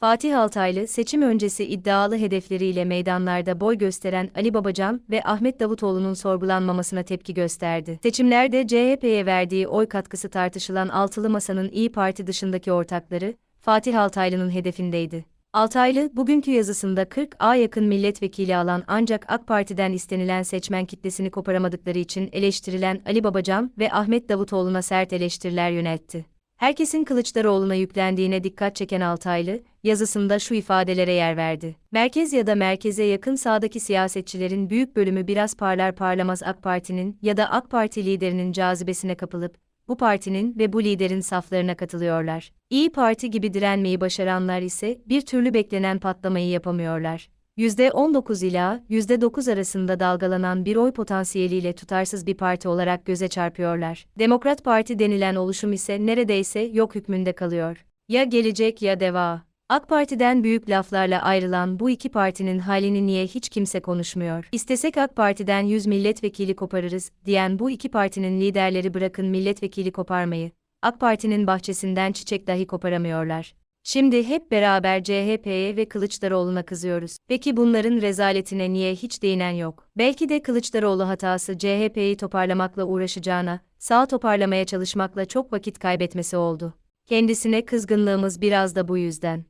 Fatih Altaylı, seçim öncesi iddialı hedefleriyle meydanlarda boy gösteren Ali Babacan ve Ahmet Davutoğlu'nun sorgulanmamasına tepki gösterdi. Seçimlerde CHP'ye verdiği oy katkısı tartışılan Altılı Masa'nın İyi Parti dışındaki ortakları, Fatih Altaylı'nın hedefindeydi. Altaylı, bugünkü yazısında 40'a yakın milletvekili alan ancak AK Parti'den istenilen seçmen kitlesini koparamadıkları için eleştirilen Ali Babacan ve Ahmet Davutoğlu'na sert eleştiriler yöneltti. Herkesin Kılıçdaroğlu'na yüklendiğine dikkat çeken Altaylı, yazısında şu ifadelere yer verdi. Merkez ya da merkeze yakın sağdaki siyasetçilerin büyük bölümü biraz parlar parlamaz AK Parti'nin ya da AK Parti liderinin cazibesine kapılıp, bu partinin ve bu liderin saflarına katılıyorlar. İyi Parti gibi direnmeyi başaranlar ise bir türlü beklenen patlamayı yapamıyorlar. %19 ila %9 arasında dalgalanan bir oy potansiyeliyle tutarsız bir parti olarak göze çarpıyorlar. Demokrat Parti denilen oluşum ise neredeyse yok hükmünde kalıyor. Ya gelecek ya deva. AK Parti'den büyük laflarla ayrılan bu iki partinin halini niye hiç kimse konuşmuyor? İstesek AK Parti'den 100 milletvekili koparırız diyen bu iki partinin liderleri bırakın milletvekili koparmayı. AK Parti'nin bahçesinden çiçek dahi koparamıyorlar. Şimdi hep beraber CHP'ye ve Kılıçdaroğlu'na kızıyoruz. Peki bunların rezaletine niye hiç değinen yok? Belki de Kılıçdaroğlu hatası CHP'yi toparlamakla uğraşacağına, sağ toparlamaya çalışmakla çok vakit kaybetmesi oldu. Kendisine kızgınlığımız biraz da bu yüzden.